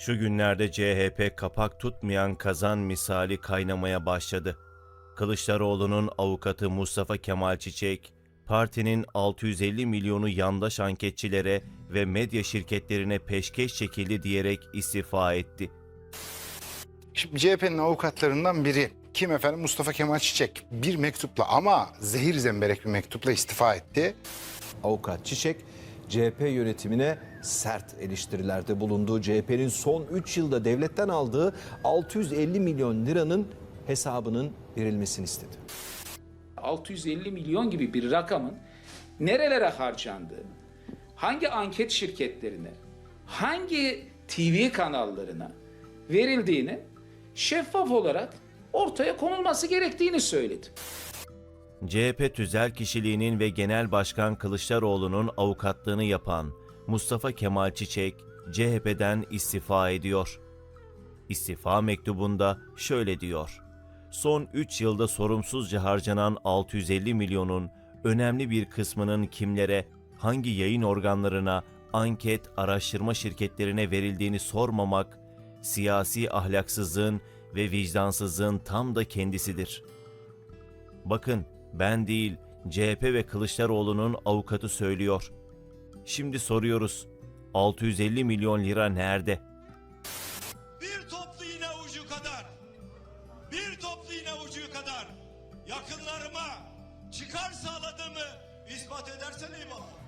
Şu günlerde CHP kapak tutmayan kazan misali kaynamaya başladı. Kılıçdaroğlu'nun avukatı Mustafa Kemal Çiçek, partinin 650 milyonu yandaş anketçilere ve medya şirketlerine peşkeş çekildi diyerek istifa etti. Şimdi CHP'nin avukatlarından biri kim efendim Mustafa Kemal Çiçek bir mektupla ama zehir zemberek bir mektupla istifa etti. Avukat Çiçek, CHP yönetimine sert eleştirilerde bulunduğu CHP'nin son 3 yılda devletten aldığı 650 milyon liranın hesabının verilmesini istedi. 650 milyon gibi bir rakamın nerelere harcandığını, hangi anket şirketlerine, hangi TV kanallarına verildiğini şeffaf olarak ortaya konulması gerektiğini söyledi. CHP tüzel kişiliğinin ve Genel Başkan Kılıçdaroğlu'nun avukatlığını yapan Mustafa Kemal Çiçek CHP'den istifa ediyor. İstifa mektubunda şöyle diyor. Son 3 yılda sorumsuzca harcanan 650 milyonun önemli bir kısmının kimlere, hangi yayın organlarına, anket, araştırma şirketlerine verildiğini sormamak, siyasi ahlaksızlığın ve vicdansızlığın tam da kendisidir.'' Bakın ben değil CHP ve Kılıçdaroğlu'nun avukatı söylüyor. Şimdi soruyoruz. 650 milyon lira nerede? Bir toplu iğne ucu kadar, bir toplu iğne ucu kadar yakınlarıma çıkar sağladığımı ispat edersen eyvallah.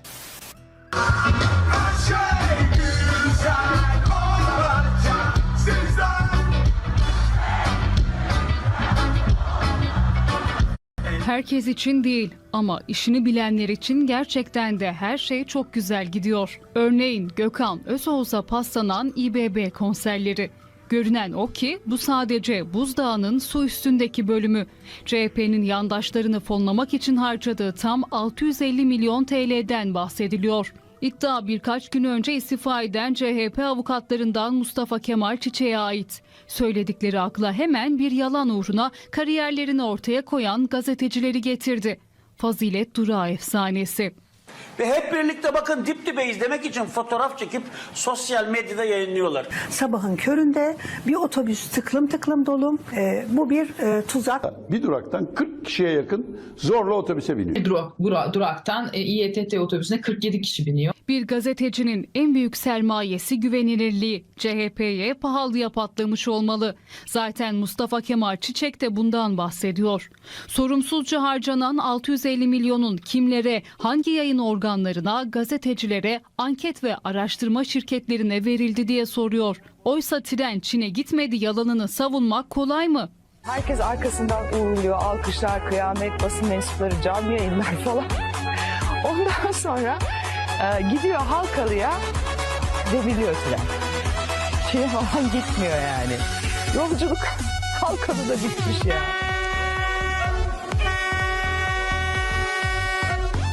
Herkes için değil ama işini bilenler için gerçekten de her şey çok güzel gidiyor. Örneğin Gökhan Özoğuz'a paslanan İBB konserleri. Görünen o ki bu sadece buzdağının su üstündeki bölümü. CHP'nin yandaşlarını fonlamak için harcadığı tam 650 milyon TL'den bahsediliyor. İddia birkaç gün önce istifa eden CHP avukatlarından Mustafa Kemal Çiçek'e ait. Söyledikleri akla hemen bir yalan uğruna kariyerlerini ortaya koyan gazetecileri getirdi. Fazilet Durağı efsanesi. Ve hep birlikte bakın dip dibe izlemek için fotoğraf çekip sosyal medyada yayınlıyorlar. Sabahın köründe bir otobüs tıklım tıklım dolu. Ee, bu bir e, tuzak. bir duraktan 40 kişiye yakın zorla otobüse biniyor. Durak, dura- duraktan e, İETT otobüsüne 47 kişi biniyor. Bir gazetecinin en büyük sermayesi güvenilirliği. CHP'ye pahalıya patlamış olmalı. Zaten Mustafa Kemal Çiçek de bundan bahsediyor. Sorumsuzca harcanan 650 milyonun kimlere, hangi yayın organlarına, gazetecilere, anket ve araştırma şirketlerine verildi diye soruyor. Oysa tren Çin'e gitmedi yalanını savunmak kolay mı? Herkes arkasından uğurluyor, alkışlar, kıyamet, basın mensupları, canlı yayınlar falan. Ondan sonra e, gidiyor Halkalı'ya devriliyor tren. Şey falan gitmiyor yani. Yolculuk Halkalı'da bitmiş ya.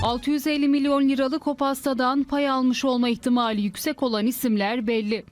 650 milyon liralık o pastadan pay almış olma ihtimali yüksek olan isimler belli.